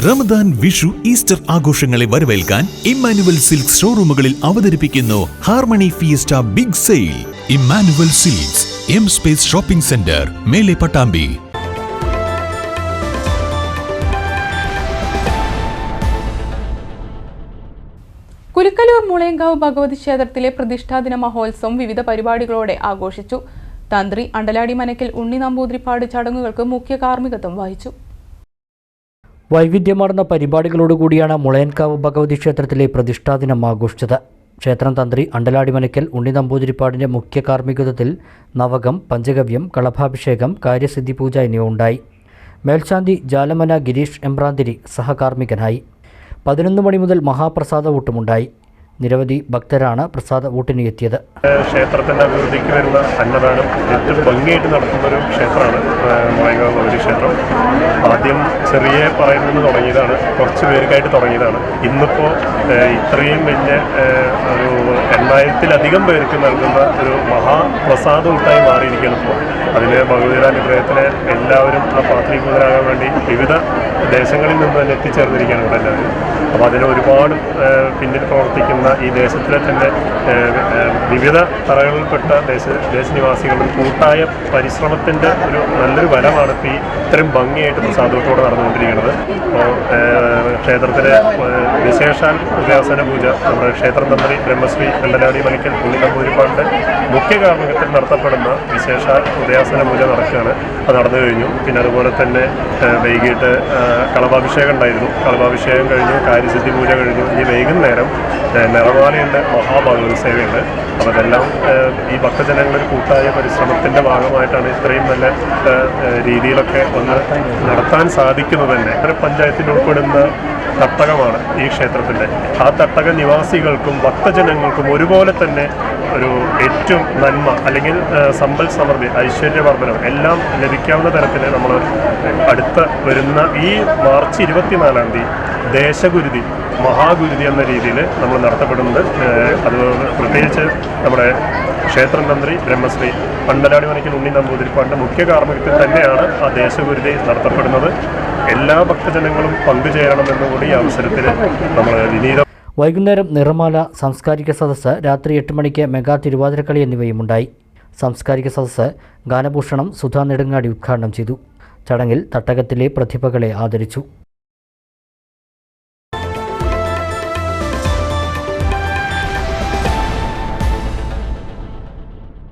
Ramadan Vishu Easter ആഘോഷങ്ങളെ വരവേൽക്കാൻ Emmanuel silks ഷോറൂമുകളിൽ അവതരിപ്പിക്കുന്നു harmony fiesta big sale. Emmanuel silks M space shopping centre മേലെ പട്ടാമ്പി. കുരുക്കലൂർ മുളയങ്കാവ് ഭഗവതി ക്ഷേത്രത്തിലെ പ്രതിഷ്ഠാദിന മഹോത്സവം വിവിധ പരിപാടികളോടെ ആഘോഷിച്ചു. തന്ത്രി അണ്ടലാടി മനക്കിൽ ഉണ്ണി നമ്പൂതിരിപ്പാട് ചടങ്ങുകൾക്ക് മുഖ്യ കാർമ്മികത്വം വഹിച്ചു. വൈവിധ്യമാർന്ന പരിപാടികളോടുകൂടിയാണ് മുളയൻകാവ് ഭഗവതി ക്ഷേത്രത്തിലെ പ്രതിഷ്ഠാദിനം ആഘോഷിച്ചത്. ക്ഷേത്രം തന്ത്രി അണ്ടലാടി മനക്കൽ ഉണ്ണി നമ്പൂതിരിപ്പാടിന്റെ മുഖ്യ കാർമ്മികത്വത്തിൽ നവകം പഞ്ചഗവ്യം കളഭാഭിഷേകം കാര്യസിദ്ധി പൂജ എന്നിവ ഉണ്ടായി. മേൽശാന്തി ജാലമന ഗിരീഷ് എംബ്രാന്തിരി സഹകാർമ്മികനായി. പതിനൊന്ന് മണി മുതൽ മഹാപ്രസാദ ഊട്ടുമുണ്ടായി നിരവധി ഭക്തരാണ് പ്രസാദ ഊട്ടിന് എത്തിയത്. ക്ഷേത്രത്തിന്റെ അഭിവൃദ്ധിക്ക് വരുന്ന അന്നദാനം ഏറ്റവും ഭംഗിയായിട്ട് നടത്തുന്ന ഒരു ക്ഷേത്രമാണ് ഭഗവതി ക്ഷേത്രം. ആദ്യം ചെറിയ പറയുന്നത് തുടങ്ങിയതാണ് കുറച്ച് പേർക്കായിട്ട് തുടങ്ങിയതാണ്. ഇന്നിപ്പോ ഇത്രയും വലിയ ഒരു എണ്ണായിരത്തിലധികം പേർക്ക് നൽകുന്ന ഒരു മഹാപ്രസാദ ഊട്ടായി മാറിയിരിക്കുകയാണ് ഇപ്പോൾ അതിന് ഭഗവതിയുടെ അനുഗ്രഹത്തിന് എല്ലാവരും ആ പാത്രീകൃതരാകാൻ വേണ്ടി വിവിധ ദേശങ്ങളിൽ നിന്ന് തന്നെ എത്തിച്ചേർന്നിരിക്കുകയാണ് ഇവിടെ എല്ലാവരും. അപ്പോൾ അതിന് ഒരുപാട് പിന്നിൽ പ്രവർത്തിക്കുന്ന ഈ ദേശത്തിലെ തന്നെ വിവിധ തറകളിൽപ്പെട്ട ദേശ ദേശനിവാസികളുടെ കൂട്ടായ പരിശ്രമത്തിന്റെ ഒരു നല്ലൊരു വരമാണ് ഇപ്പോൾ ഇത്രയും ഭംഗിയായിട്ട് പ്രസാദത്തോടെ നടന്നുകൊണ്ടിരിക്കുന്നത്. ക്ഷേത്രത്തിലെ വിശേഷാൽ ഉദ്യാസന പൂജ നമ്മുടെ ക്ഷേത്ര തന്ത്രി ബ്രഹ്മശ്രീ കണ്ടനാടി മണിക്കൽ പുള്ളിക്കമ്പൂരിപ്പാടിന്റെ മുഖ്യ കാർമ്മികത്തിൽ നടത്തപ്പെടുന്ന വിശേഷാൽ ഉദയാസന പൂജ നടക്കുകയാണ്. അത് നടന്നു കഴിഞ്ഞു. പിന്നെ അതുപോലെ തന്നെ വൈകിട്ട് കളഭാഭിഷേകം ഉണ്ടായിരുന്നു. കളഭാഭിഷേകം കഴിഞ്ഞു കാര്യസിദ്ധി പൂജ കഴിഞ്ഞു. ഇനി വൈകുന്നേരം നിറമാലയുണ്ട് മഹാഭാഗവത സേവയുണ്ട്. അപ്പോൾ അതെല്ലാം ഈ ഭക്തജനങ്ങളുടെ കൂട്ടായ പരിശ്രമത്തിന്റെ ഭാഗമായിട്ടാണ് ഇത്രയും നല്ല രീതിയിലൊക്കെ ഒന്ന് നടത്താൻ സാധിക്കുന്നത് തന്നെ. ഒരു പഞ്ചായത്തിൽ ഉൾപ്പെടുന്ന തട്ടകമാണ് ഈ ക്ഷേത്രത്തിന്റെ ആ തട്ടക നിവാസികൾക്കും ഭക്തജനങ്ങൾക്കും ഒരുപോലെ തന്നെ ഒരു ഏറ്റവും നന്മ അല്ലെങ്കിൽ സമ്പൽ സമൃദ്ധി ഐശ്വര്യവർദ്ധനം എല്ലാം ലഭിക്കാവുന്ന തരത്തിൽ നമ്മൾ അടുത്ത വരുന്ന ഈ മാർച്ച് ഇരുപത്തിനാലാം തീയതി ദേശഗുരുതി മഹാഗുരുതി എന്ന രീതിയിൽ നമ്മൾ നടത്തപ്പെടുന്നത്. അത് പ്രത്യേകിച്ച് നമ്മുടെ ക്ഷേത്രം തന്ത്രി ബ്രഹ്മശ്രീ പണ്ടലാടി മണിക്കൽ ഉണ്ണി നമ്പൂതിരിപ്പാടിന്റെ മുഖ്യ കാർമ്മികത്തിൽ തന്നെയാണ് ആ ദേശഗുരുതി നടത്തപ്പെടുന്നത്. എല്ലാ ഭക്തജനങ്ങളും പങ്കുചേരണമെന്ന് കൂടി ഈ അവസരത്തിൽ നമ്മൾ വിനീതം വൈകുന്നേരം നിറമാല സാംസ്കാരിക സദസ്സ് രാത്രി എട്ട് മണിക്ക് മെഗാ തിരുവാതിരക്കളി എന്നിവയും ഉണ്ടായി സാംസ്കാരിക സദസ്സ് ഗാനഭൂഷണം സുധാ നെടുങ്ങാടി ഉദ്ഘാടനം ചെയ്തു. ചടങ്ങിൽ തട്ടകത്തിലെ പ്രതിഭകളെ ആദരിച്ചു.